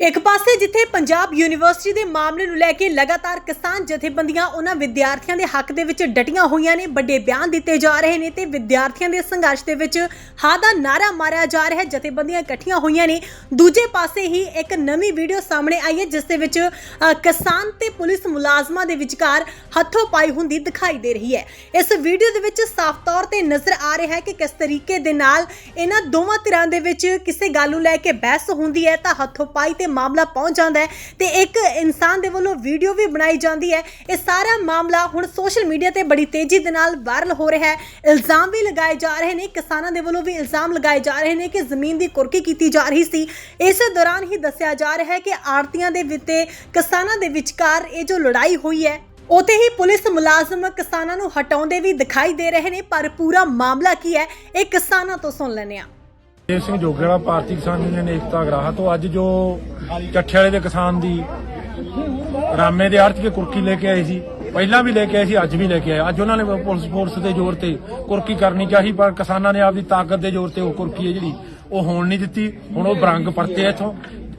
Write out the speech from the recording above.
ਇੱਕ ਪਾਸੇ ਜਿੱਥੇ ਪੰਜਾਬ ਯੂਨੀਵਰਸਿਟੀ ਦੇ ਮਾਮਲੇ ਨੂੰ ਲੈ ਕੇ ਲਗਾਤਾਰ ਕਿਸਾਨ ਜਥੇਬੰਦੀਆਂ ਉਹਨਾਂ ਵਿਦਿਆਰਥੀਆਂ ਦੇ ਹੱਕ ਦੇ ਵਿੱਚ ਡਟੀਆਂ ਹੋਈਆਂ ਨੇ ਵੱਡੇ ਬਿਆਨ ਦਿੱਤੇ ਜਾ ਰਹੇ ਨੇ ਤੇ ਵਿਦਿਆਰਥੀਆਂ ਦੇ ਸੰਘਰਸ਼ ਦੇ ਵਿੱਚ ਹਾਂ ਦਾ ਨਾਰਾ ਮਾਰਿਆ ਜਾ ਰਿਹਾ ਹੈ ਜਥੇਬੰਦੀਆਂ ਇਕੱਠੀਆਂ ਹੋਈਆਂ ਨੇ। ਦੂਜੇ ਪਾਸੇ ਹੀ ਇੱਕ ਨਵੀਂ ਵੀਡੀਓ ਸਾਹਮਣੇ ਆਈ ਹੈ ਜਿਸ ਦੇ ਵਿੱਚ ਅ, ਕਿਸਾਨ ਤੇ ਪੁਲਿਸ ਮੁਲਾਜ਼ਮਾਂ ਦੇ ਵਿਚਕਾਰ ਹੱਥੋਂ ਪਾਈ ਹੁੰਦੀ ਦਿਖਾਈ ਦੇ ਰਹੀ ਹੈ। ਇਸ ਵੀਡੀਓ ਦੇ ਵਿੱਚ ਸਾਫ਼ ਤੌਰ ਤੇ ਨਜ਼ਰ ਆ ਰਿਹਾ ਹੈ ਕਿ ਕਿਸ ਤਰੀਕੇ ਦੇ ਨਾਲ ਇਹਨਾਂ ਦੋਵਾਂ ਧਿਰਾਂ ਦੇ ਵਿੱਚ ਕਿਸੇ ਗੱਲ ਨੂੰ ਲੈ ਕੇ ਬਹਿਸ ਹੁੰਦੀ ਹੈ ਤਾਂ ਹੱਥੋਂ ਪਾਈ ਤੇ ਮਾਮਲਾ ਪਹੁੰਚ ਜਾਂਦਾ ਹੈ ਤੇ ਇੱਕ ਇਨਸਾਨ ਦੇ ਵੱਲੋਂ ਵੀਡੀਓ ਵੀ ਬਣਾਈ ਜਾਂਦੀ ਹੈ। ਇਹ ਸਾਰਾ ਮਾਮਲਾ ਹੁਣ ਸੋਸ਼ਲ ਮੀਡੀਆ ਤੇ ਬੜੀ ਤੇਜ਼ੀ ਦੇ ਨਾਲ ਵਾਇਰਲ ਹੋ ਰਿਹਾ ਹੈ। ਇਲਜ਼ਾਮ ਵੀ ਲਗਾਏ ਜਾ ਰਹੇ ਨੇ, ਕਿਸਾਨਾਂ ਦੇ ਵੱਲੋਂ ਵੀ ਇਲਜ਼ਾਮ ਲਗਾਏ ਜਾ ਰਹੇ ਨੇ ਕਿ ਜ਼ਮੀਨ ਦੀ ਕੁਰਕੀ ਕੀਤੀ ਜਾ ਰਹੀ ਸੀ। ਇਸੇ ਦੌਰਾਨ ਹੀ ਦੱਸਿਆ ਜਾ ਰਿਹਾ ਹੈ ਕਿ ਆੜਤੀਆਂ ਦੇ ਵਿੱਤੇ ਕਿਸਾਨਾਂ ਦੇ ਵਿਚਕਾਰ ਇਹ ਜੋ ਲੜਾਈ ਹੋਈ ਹੈ ਉਤੇ ਹੀ ਪੁਲਿਸ ਮੁਲਾਜ਼ਮ ਕਿਸਾਨਾਂ ਨੂੰ ਹਟਾਉਂਦੇ ਵੀ ਦਿਖਾਈ ਦੇ ਰਹੇ ਨੇ, ਪਰ ਪੂਰਾ ਮਾਮਲਾ ਕੀ ਹੈ, ਇਹ ਕਿਸਾਨਾਂ ਤੋਂ ਸੁਣ ਲੈਣੇ ਆ ਦੇਵ ਸਿੰਘ ਜੋਗੇਵਾਲਾ ਭਾਰਤੀ ਕਿਸਾਨ ਯੂਨੀਅਨ ਏਕਤਾ ਗਰਾਹਾ ਤੋਂ ਅੱਜ ਜੋ ਚੱਠੇ ਵਾਲੇ ਦੇ ਕਿਸਾਨ ਦੀ ਰਾਮੇ ਦੇ ਆੜਤ ਕੇ ਕੁਰਕੀ ਲੈ ਕੇ ਆਏ ਸੀ, ਪਹਿਲਾਂ ਵੀ ਲੈ ਕੇ ਆਏ ਸੀ, ਅੱਜ ਵੀ ਲੈ ਕੇ ਆਏ। ਅੱਜ ਉਹਨਾਂ ਨੇ ਪੁਲਿਸ ਫੋਰਸ ਦੇ ਜ਼ੋਰ ਤੇ ਕੁਰਕੀ ਕਰਨੀ ਚਾਹੀ, ਪਰ ਕਿਸਾਨਾਂ ਨੇ ਆਪਦੀ ਤਾਕਤ ਦੇ ਜ਼ੋਰ ਤੇ ਉਹ ਕੁਰਕੀ ਹੈ ਜਿਹੜੀ ਉਹ ਹੋਣ ਨਹੀਂ ਦਿੱਤੀ। ਹੁਣ ਉਹ ਬਰੰਗ ਪਰਤੇ ਇੱਥੋਂ।